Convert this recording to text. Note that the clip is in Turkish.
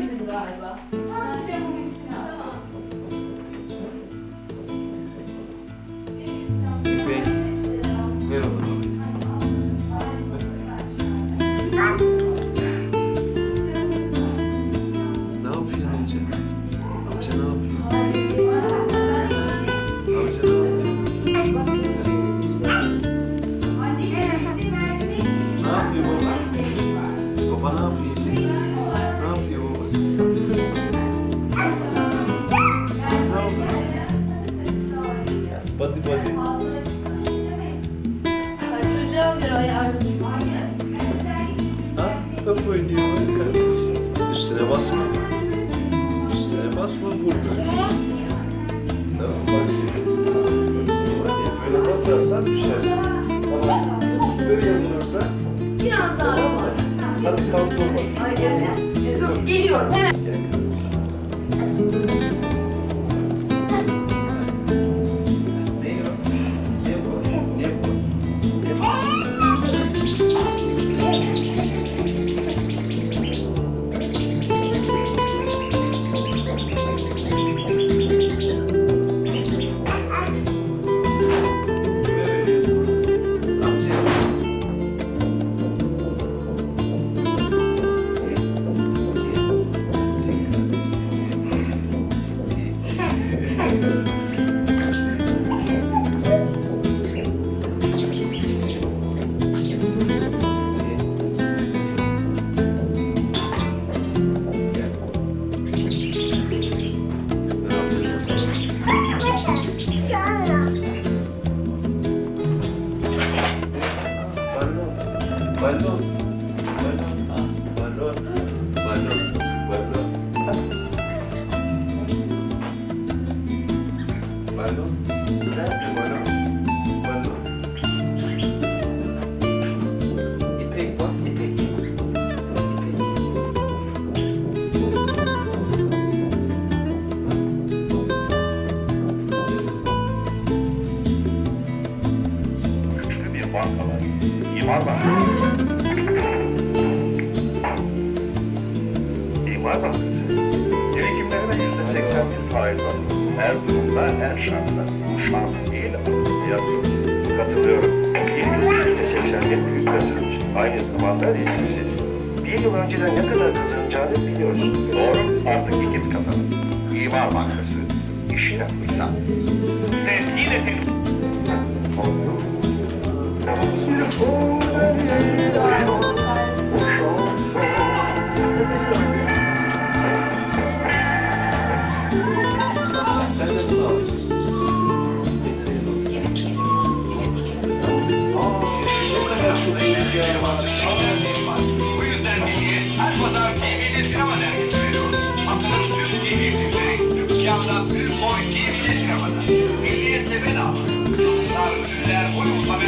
gidin galiba. Ha, al. Tamam. Ver onu. Ne yapıyor amca? Amca ne yapıyor? Çocuğa göre ayarlı. Ha? Top oynuyor kardeş. Üstüne basma. Üstüne basma vur böyle. Tamam bak şimdi. Hadi böyle basarsan düşersin. Ama böyle yazılırsa Biraz daha var. hadi. Ay evet. Dur geliyorum hemen. balón, balón, ah, balón, balón, balón. Balón, balón. Bankası. İmar Bankası. Birikimlerine yüzde seksen bir faiz alıyor. Her durumda, her şartta. Bu şans değil, yazıyor. Katılıyorum. Yüzde seksen bir büyük kazanç. Aynı zamanda risksiz. Bir yıl önceden ne kadar kazanacağını biliyorsun. Doğru, artık iki kazanır. İmar Bankası. İşte fırsat. Ses yine var. Bu yüzden bilgiyi her pazar TV'de sinema dergisi veriyor. Tüm TV filmleri dükkanda büyük boy TV'de sinemada. Milliyetle bedava. Yıldızlar, ünlüler, oyun haberleri TV'de